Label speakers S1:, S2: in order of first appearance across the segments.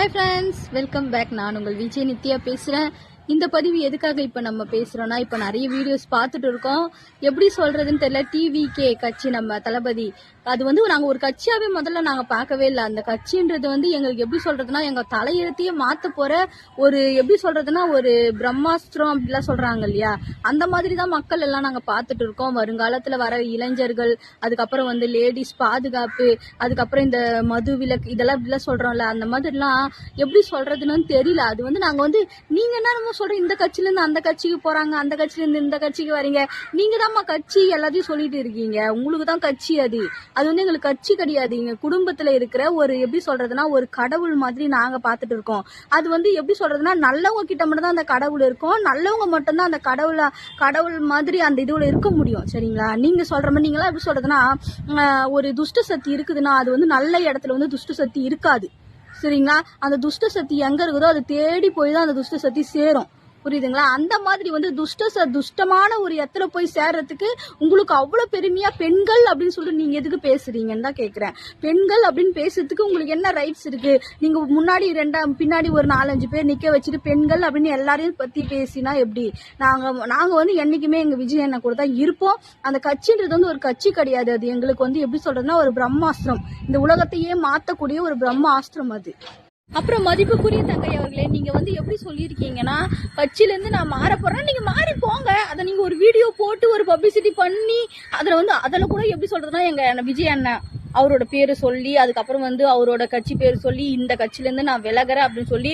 S1: Hi friends welcome back நான் உங்கள் விஜய் நித்யா பேசுகிறேன் இந்த பதிவு எதுக்காக இப்போ நம்ம பேசுகிறோன்னா இப்போ நிறைய வீடியோஸ் பார்த்துட்டு இருக்கோம். எப்படி சொல்கிறதுன்னு தெரியல. டிவிகே கட்சி நம்ம தளபதி அது வந்து நாங்கள் ஒரு கட்சியாகவே முதல்ல நாங்கள் பார்க்கவே இல்லை. அந்த கட்சின்றது வந்து எங்களுக்கு எப்படி சொல்கிறதுனா எங்கள் தலையெழுத்தையே மாற்ற போகிற ஒரு எப்படி சொல்கிறதுனா ஒரு பிரம்மாஸ்திரம் அப்படிலாம் சொல்கிறாங்க இல்லையா? அந்த மாதிரி தான் மக்கள் எல்லாம் நாங்கள் பார்த்துட்டு இருக்கோம். வருங்காலத்தில் வர இளைஞர்கள் அதுக்கப்புறம் வந்து லேடிஸ் பாதுகாப்பு அதுக்கப்புறம் இந்த மது விலக்கு இதெல்லாம் இப்படிலாம் சொல்கிறோம்ல அந்த மாதிரிலாம் எப்படி சொல்கிறதுன்னு தெரியல. அது வந்து நாங்கள் வந்து நீங்கள் என்ன நம்ம சொல்கிறோம் இந்த கட்சியிலேருந்து அந்த கட்சிக்கு போகிறாங்க அந்த கட்சியிலேருந்து இந்த கட்சிக்கு வரீங்க. நீங்கள் தான்மா கட்சி எல்லாத்தையும் சொல்லிட்டு இருக்கீங்க. உங்களுக்கு தான் கட்சி அது. அது வந்து எங்களுக்கு கட்சி கிடையாது. எங்க குடும்பத்துல இருக்கிற ஒரு எப்படி சொல்றதுன்னா ஒரு கடவுள் மாதிரி நாங்க பார்த்துட்டு இருக்கோம். அது வந்து எப்படி சொல்றதுன்னா நல்லவங்க கிட்ட மட்டும் தான் அந்த கடவுள் இருக்கும். நல்லவங்க மட்டும்தான் அந்த கடவுளா கடவுள் மாதிரி அந்த இதுல இருக்க முடியும். சரிங்களா? நீங்க சொல்ற மாதிரி நீங்களாம் எப்படி சொல்றதுன்னா ஒரு துஷ்ட சக்தி இருக்குதுன்னா அது வந்து நல்ல இடத்துல வந்து துஷ்ட சக்தி இருக்காது. சரிங்களா? அந்த துஷ்ட சக்தி எங்க இருக்குதோ அது தேடி போய் தான் அந்த துஷ்ட சக்தி சேரும். புரியுதுங்களா? அந்த மாதிரி வந்து துஷ்ட ச துஷ்டமான ஒரு இடத்துல போய் சேர்றதுக்கு உங்களுக்கு அவ்வளோ பெருமையா பெண்கள் அப்படின்னு சொல்லிட்டு நீங்க எதுக்கு பேசுறீங்கன்னு தான் கேட்குறேன் பெண்கள் அப்படின்னு பேசுறதுக்கு உங்களுக்கு என்ன ரைட்ஸ் இருக்கு? நீங்க முன்னாடி ரெண்டாம் பின்னாடி ஒரு நாலஞ்சு பேர் நிக்க வச்சுட்டு பெண்கள் அப்படின்னு எல்லாரையும் பத்தி பேசினா எப்படி? நாங்க நாங்க வந்து என்னைக்குமே எங்க விஜய் என்ன கூட தான் இருப்போம். அந்த கட்சின்றது வந்து ஒரு கட்சி கிடையாது. அது எங்களுக்கு வந்து எப்படி சொல்றதுன்னா ஒரு பிரம்மாஸ்திரம். இந்த உலகத்தையே மாத்தக்கூடிய ஒரு பிரம்மாஸ்திரம் அது. அப்புறம் மதிப்புக்குரிய தங்கை அவர்களே நீங்க வந்து எப்படி சொல்லியிருக்கீங்கன்னா கட்சியில இருந்து நான் மாற போறேன் நீங்க மாறி போங்க. அதை நீங்க ஒரு வீடியோ போட்டு ஒரு பப்ளிசிட்டி பண்ணி அதுல வந்து அதுல கூட எப்படி சொல்றதுன்னா எங்க விஜய் அண்ணன். அவரோட பேரு சொல்லி அதுக்கப்புறம் வந்து அவரோட கட்சி பேர் சொல்லி இந்த கட்சியிலேருந்து நான் விலகுறேன் அப்படின்னு சொல்லி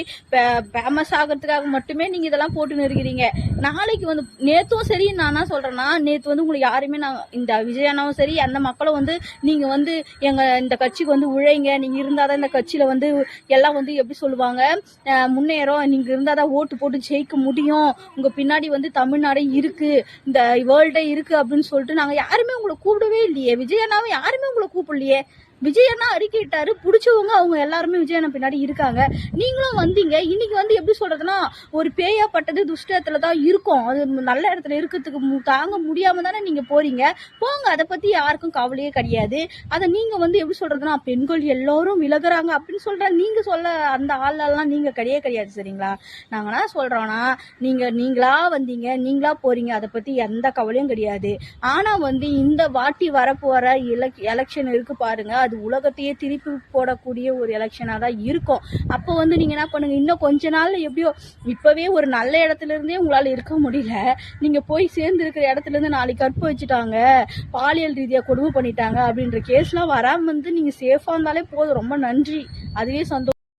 S1: ஃபேமஸ் ஆகிறதுக்காக மட்டுமே நீங்கள் இதெல்லாம் போட்டு நிற்கிறீங்க நாளைக்கு வந்து நேற்றும் சரி நான் என்ன சொல்கிறேன்னா நேற்று வந்து உங்களுக்கு யாருமே நான் இந்த விஜய் சரி அந்த மக்களும் வந்து நீங்கள் வந்து எங்கள் இந்த கட்சிக்கு வந்து உழைங்க. நீங்கள் இருந்தால் தான் இந்த கட்சியில் வந்து எல்லாம் வந்து எப்படி சொல்லுவாங்க அஹ் நீங்கள் இருந்தால் தான் ஓட்டு போட்டு ஜெயிக்க முடியும். உங்கள் பின்னாடி வந்து தமிழ்நாடே இருக்கு. இந்த வேர்ல்டே இருக்குது அப்படின்னு சொல்லிட்டு நாங்கள் யாருமே உங்களை கூப்பிடவே இல்லையே. விஜய் யாருமே உங்களை கூப்பிடலையே. い。விஜய் அண்ணா அறிக்கையிட்டாரு பிடிச்சவங்க அவங்க எல்லாருமே விஜய் அண்ணா பின்னாடி இருக்காங்க. நீங்களும் வந்தீங்க. இன்னைக்கு வந்து எப்படி சொல்றதுன்னா ஒரு பேயா பட்டது துஷ்டத்துல தான் இருக்கும். அது நல்ல இடத்துல இருக்கிறதுக்கு தாங்க முடியாம தானே நீங்க போறீங்க. போங்க அதை பத்தி யாருக்கும் கவலையே கிடையாது. அதை நீங்க வந்து எப்படி சொல்றதுன்னா பெண்கள் எல்லோரும் விலகுறாங்க அப்படின்னு சொல்ற நீங்க சொல்ல அந்த ஆளெல்லாம் நீங்க கிடையவே கிடையாது சரிங்களா? நாங்க என்ன சொல்றோம்னா நீங்க நீங்களா வந்தீங்க நீங்களா போறீங்க அதை பத்தி எந்த கவலையும் கிடையாது. ஆனா வந்து இந்த வாட்டி வரப்போற எலக் எலெக்ஷன் இருக்கு பாருங்க அது உலகத்தையே திருப்பி போடக்கூடிய ஒரு எலெக்ஷனா தான் இருக்கும். அப்போ வந்து நீங்க என்ன பண்ணுங்க? இன்னும் கொஞ்ச நாள்ல எப்படியோ இப்பவே ஒரு நல்ல இடத்துல இருந்தே உங்களால இருக்க முடியல. நீங்க போய் சேர்ந்து இருக்கிற இடத்துல இருந்து நாளைக்கு கற்பு வச்சுட்டாங்க. பாலியல் ரீதியா கொடுமை பண்ணிட்டாங்க அப்படின்ற கேஸ்லாம் வராமல் வந்து நீங்க சேஃபாக இருந்தாலே போதும். ரொம்ப நன்றி. அதுவே சந்தோஷம்.